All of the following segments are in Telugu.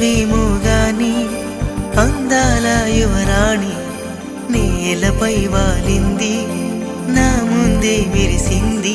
అందమేమో గాని అందాల యువరాణి నేలపై వాలింది నా ముందే మిరిసింది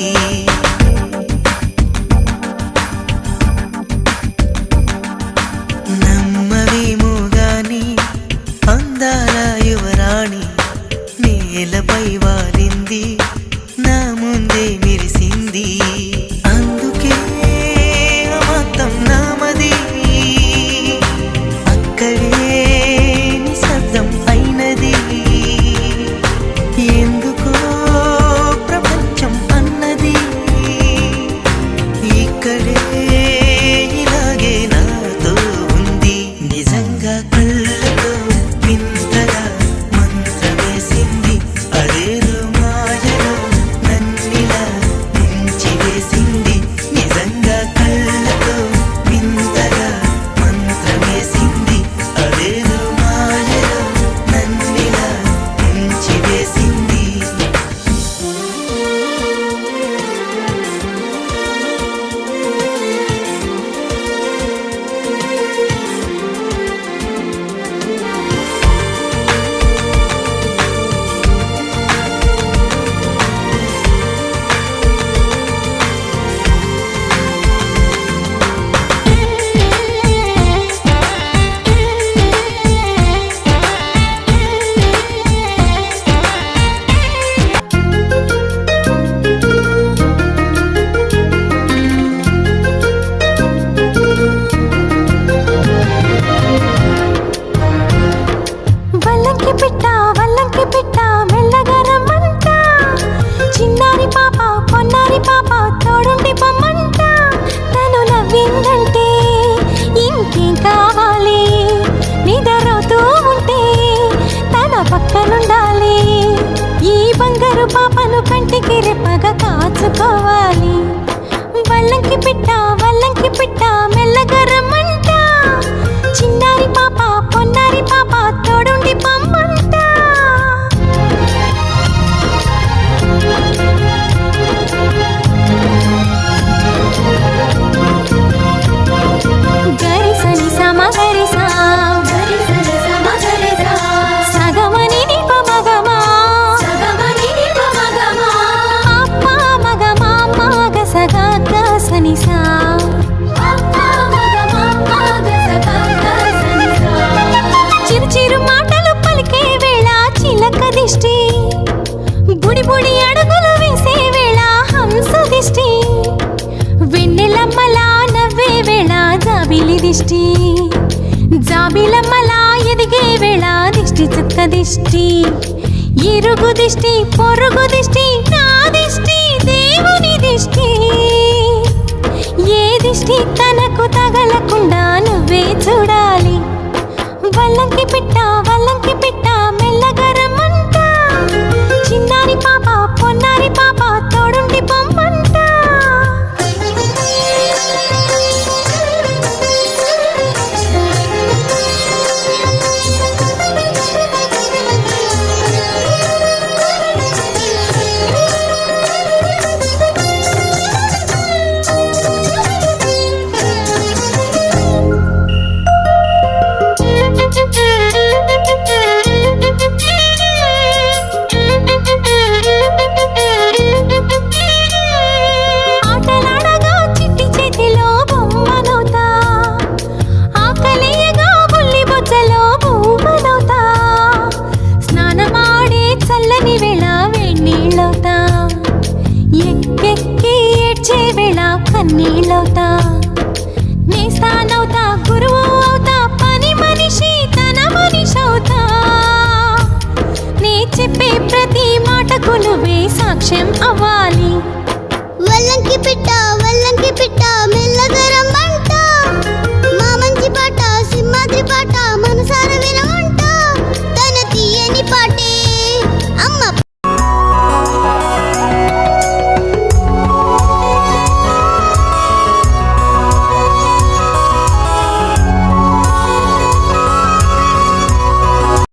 పాపను కంటికి రెప్పగా కాచుకోవాలి. వల్లంకి పిట్ట వల్లంకి పిట్ట. బుడి అడుగులు వేసే వేళ హంస దిష్టి. వెన్నెలమ్మలా నవ్వే వేళ జాబిలి దిష్టి. జాబిలమ్మలా ఎదిగే వేళ దిష్టి చుక్క దిష్టి. ఇరుగు దిష్టి పొరుగు దిష్టి నా దిష్టి దేవుని దిష్టి. ఏ దిష్టి తనకు తగలకుండా నువ్వే చూడాలి. వల్లంకి పిట్ట వల్లంకి పిట్ట వచ్చే ఏడ్చే వేళ కన్నీళ్ళవుతా. నేస్తానవుతా గురువు అవుతా పని మనిషి తన మనిషి అవుతా నీ చెప్పే ప్రతి మాటకు నువ్వే సాక్ష్యం అవ్వాలి. వల్లంకి పిట్ట వల్లంకి పిట్ట మెల్ల